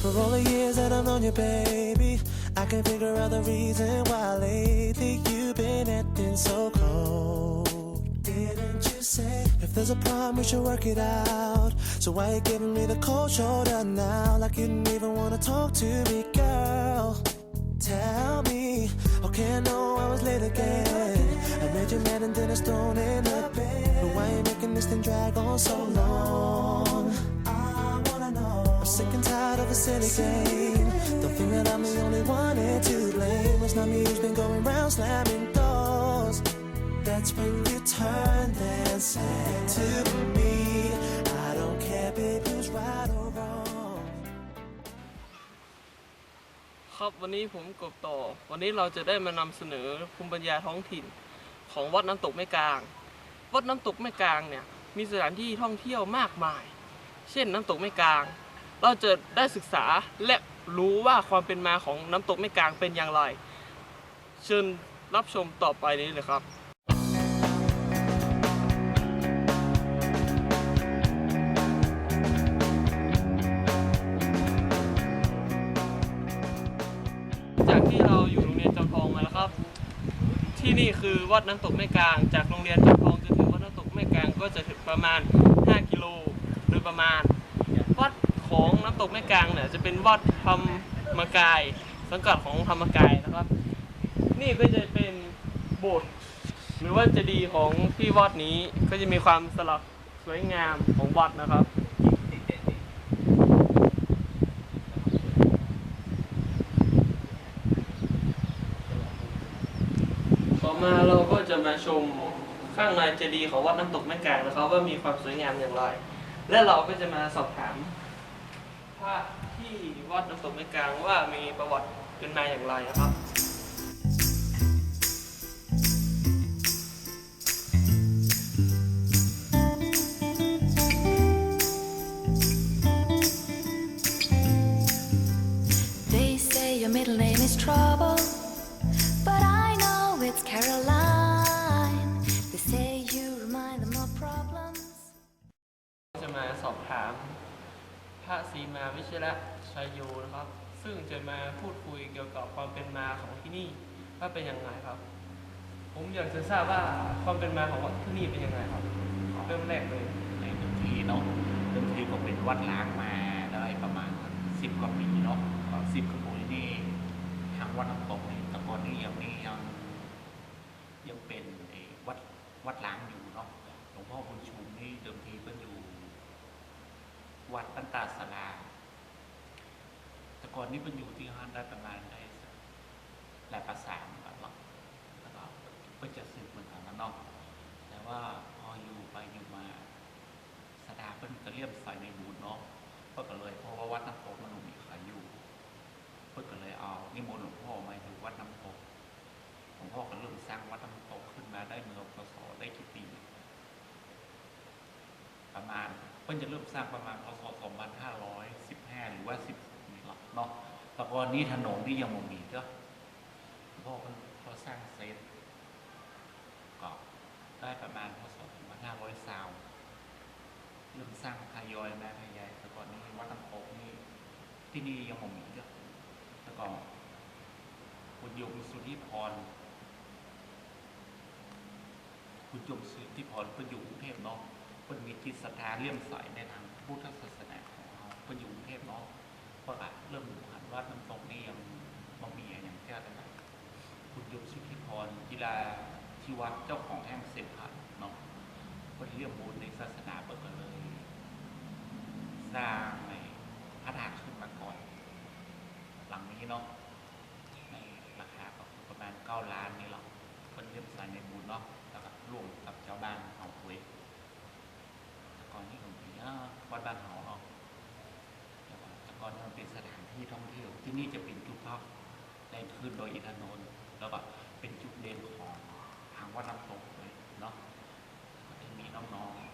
For all the years that I've known you, baby, I can figure out the reason why lately you've been acting so cold. Didn't you say if there's a problem we should work it out? So why you giving me the cold shoulder now, like you didn't even wanna talk to me, girl? Tell me, okay, know I was late again. I made you mad and then I thrown in the bed. But why you making this thing drag on so long? Sick and tired of a silly game. Don't think that I'm the only one here to blame. It's not me who's been going round slamming doors. That's when you turn and say to me, I don't care, babe, who's right or wrong. ครับวันนี้ผมกบต่อ วันนี้เราจะได้มานำเสนอภูมิปัญญาท้องถิ่น ของวัดน้ำตกแม่กลาง วัดน้ำตกแม่กลางเนี่ยมีสถานที่ท่องเที่ยวมากมาย เช่นน้ำตกแม่กลาง เราจะได้ศึกษาและรู้ว่าความเป็นมาของน้ำตกแม่กลางเป็นอย่างไร เชิญรับชมต่อไปนี้เลยครับจากที่เราอยู่โรงเรียนจอมทองมาแล้วครับ ที่นี่คือวัดน้ำตกแม่กลาง จากโรงเรียนจอมทองจนถึงวัดน้ำตกแม่กลางก็จะถึงประมาณ 5 กิโลโดยประมาณวัด ของน้ำตกแม่กลางเนี่ยจะเป็นวัดธรรมกาย สังกัดของธรรมกายนะครับ นี่ก็จะเป็นโบสถ์หรือว่าเจดีย์ของที่วัดนี้ก็จะมีความสลักสวยงามของวัดนะครับต่อมาเราก็จะมาชมข้างในเจดีย์ของวัดน้ำตกแม่กลางนะครับ ว่ามีความสวยงามอย่างไร และเราก็จะมาสอบถาม พระที่วัดน้ำตกแม่กลางว่ามีประวัติเป็นมาอย่างไรนะครับ They say your middle name is Trouble, but I know it's Caroline. ระศรีมาวิชระชัยโยนะครับ ซึ่งจะมาพูดคุยเกี่ยวกับความเป็นมาของที่นี่ว่าเป็นยังไงครับ ผมอยากจะทราบว่าความเป็นมาของวัดที่นี่เป็นยังไงครับเริ่มแรกเลยในเดิมทีเนาะเดิมทีก็เป็นวัดล้างมาได้ประมาณสิบกว่าปีเนาะสิบกว่าปีนี่ทางวัดน้ำตกนี่แตะกอนนี่ยังนี่ยังยังเป็นไอ้วัดวัดล้างอยู่เนาะหลวงพ่อบุญชุมนี่เดิมทีเพิ่นอยู่ วัดปันตาสลา แต่ก่อนนี่เพิ่นอยู่ที่ห้านได้ประมาณได้หลายภาษาเหมือนกันเนาะแล้วก็เพิ่นจะสืบเหมือนกันนะเนาะแต่ว่าพออยู่ไปอยู่มาสดาเพิ่นก็เลี่ยมใส่ในบูญเนาะเพิ่นก็เลยเพราะว่าวัดน้ำตกมันมีขายอยู่ เพิ่นก็เลยเอานิมนต์หลวงพ่อมาอยู่วัดน้ำตกหลวงพ่อก็เริ่มสร้างวัดน้ำตกขึ้นมาได้เมื่อพศได้กี่ปี ประมาณเพิ่นจะเริ่มสร้างประมาณพศ2515 หรือว่า16นี่หรอกเนาะแต่ก่อนนี้ถนนนี่ยังบ่มีเด้อพ่อเพิ่นพอสร้างเสร็จก็ได้ประมาณพศ2520เริ่มสร้างทยอยมาทยอยแต่ก่อนนี้วัดน้ำโขงนี่ที่นี่ยังบ่มีเยอะแต่ก่อนคุณโยมสุธิพรคุณโยมสุธิพรเพิ่นอยู่กรุงเทพเนาะ เพิ่นมีจิตศรัทธาเลื่อมใสในทางพุทธศาสนาของเราเพิ่นอยู่กรุงเทพเนาะเพราะอะเริ่มหันวัดน้ำตกนี่ยังบ่มีอะไรอย่างเที่ยวกันคุณยมสุทธิพรกีฬาที่วัดเจ้าของแห่งเซ็นทรัลเนาะก็เรื่องบุญในศาสนาเปิดเลย สร้างในพระธาตุขึ้นมาก่อน หลังนี้เนาะในราคาประมาณเก้าล้านนี่หรอกคนเรียบสายในบุญเนาะแล้วก็ร่วมกับเจ้าบ้านเอาคุยแต่ก่อนนี้ผมมีอ่า วัดบ้านเฮาเนาะแล้วก็แต่ก่อนมันเป็นสถานที่ท่องเที่ยว ที่นี่จะเป็นจุดพักในคืนโดยอินทนนท์แล้วแบบเป็นจุดเด่นของทางวัดน้ำตกเลยเนาะจะมีน้องๆ